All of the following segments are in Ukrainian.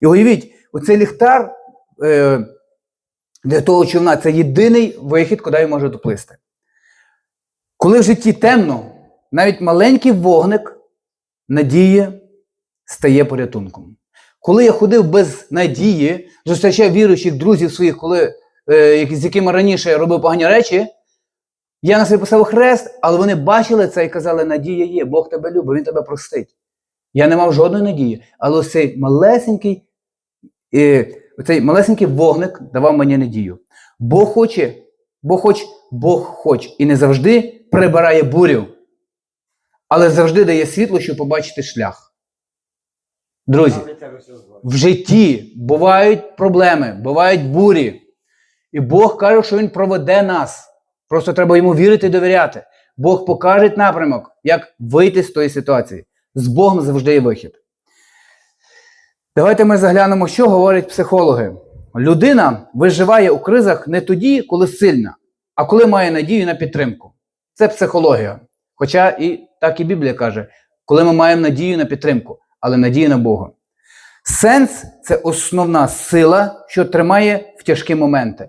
І уявіть, оцей ліхтар е, для того човна це єдиний вихід, куди він може доплисти. Коли в житті темно, навіть маленький вогник надії стає порятунком. Коли я ходив без надії, зустрічав віруючих друзів своїх, коли, е, з якими раніше я робив погані речі, я на собі поставив хрест, але вони бачили це і казали: Надія є, Бог тебе любить, Він тебе простить. Я не мав жодної надії, але ось цей малесенький, е, цей малесенький вогник давав мені надію. Бог хоче, Бог хоч, Бог хоч і не завжди прибирає бурю, але завжди дає світло, щоб побачити шлях. Друзі, в житті бувають проблеми, бувають бурі. І Бог каже, що Він проведе нас. Просто треба йому вірити і довіряти. Бог покаже напрямок, як вийти з тої ситуації. З Богом завжди є вихід. Давайте ми заглянемо, що говорять психологи. Людина виживає у кризах не тоді, коли сильна, а коли має надію на підтримку. Це психологія. Хоча і так і Біблія каже, коли ми маємо надію на підтримку, але надію на Бога. Сенс це основна сила, що тримає в тяжкі моменти.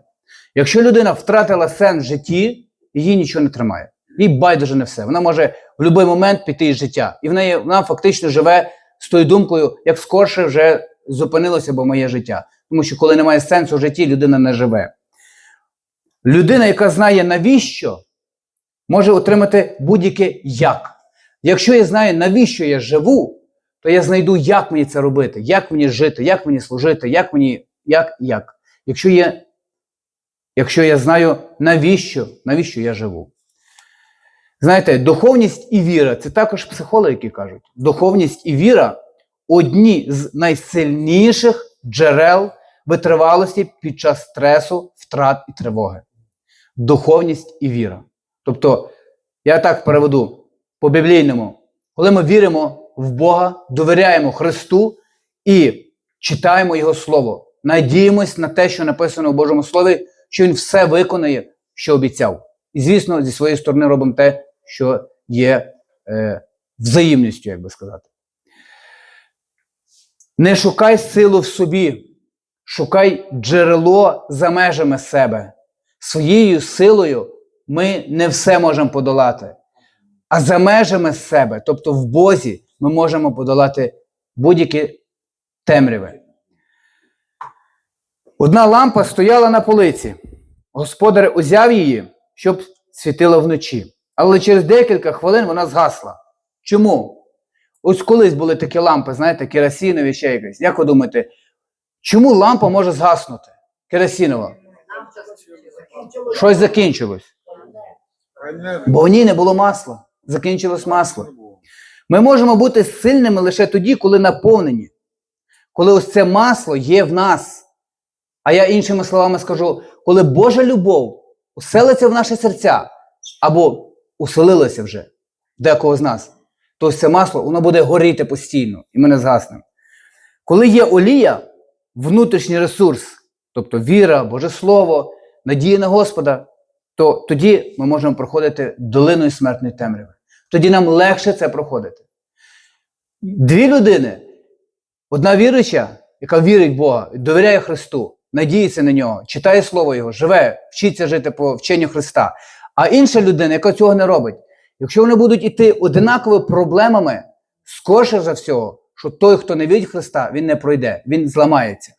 Якщо людина втратила сенс в житті, її нічого не тримає. Їй байдуже не все. Вона може в будь-який момент піти із життя. І в неї вона фактично живе з тою думкою, як скорше вже зупинилося б моє життя. Тому що коли немає сенсу в житті, людина не живе. Людина, яка знає навіщо, може отримати будь-яке як. Якщо я знаю, навіщо я живу, то я знайду, як мені це робити, як мені жити, як мені служити, як мені, як, як. Якщо я, якщо я знаю, навіщо, навіщо я живу. Знаєте, духовність і віра це також психологи, які кажуть. Духовність і віра одні з найсильніших джерел витривалості під час стресу, втрат і тривоги. Духовність і віра. Тобто, я так переведу по біблійному, коли ми віримо в Бога, довіряємо Христу і читаємо Його Слово, надіємось на те, що написано у Божому Слові, що Він все виконає, що обіцяв. І, звісно, зі своєї сторони робимо те, що є е, взаємністю, як би сказати. Не шукай силу в собі, шукай джерело за межами себе. Своєю силою ми не все можемо подолати. А за межами себе, тобто в Бозі, ми можемо подолати будь-які темряви. Одна лампа стояла на полиці. Господар узяв її, щоб світила вночі. Але через декілька хвилин вона згасла. Чому? Ось колись були такі лампи, знаєте, керосинові ще якісь. Як ви думаєте, чому лампа може згаснути? Керосинова. Щось закінчилось. Бо в ній не було масла. Закінчилось масло. Ми можемо бути сильними лише тоді, коли наповнені. Коли ось це масло є в нас. А я іншими словами скажу, коли Божа любов уселиться в наші серця або уселилася вже в декого з нас, то це масло воно буде горіти постійно і ми не згаснемо. Коли є олія, внутрішній ресурс, тобто віра, Боже Слово, надія на Господа, то тоді ми можемо проходити долиною смертної темряви. Тоді нам легше це проходити. Дві людини, одна віруюча, яка вірить в Бога, довіряє Христу, надіється на нього, читає Слово Його, живе, вчиться жити по вченню Христа. А інша людина, яка цього не робить, якщо вони будуть іти одинаковими проблемами, скорше за всього, що той, хто не вірить Христа, він не пройде, він зламається.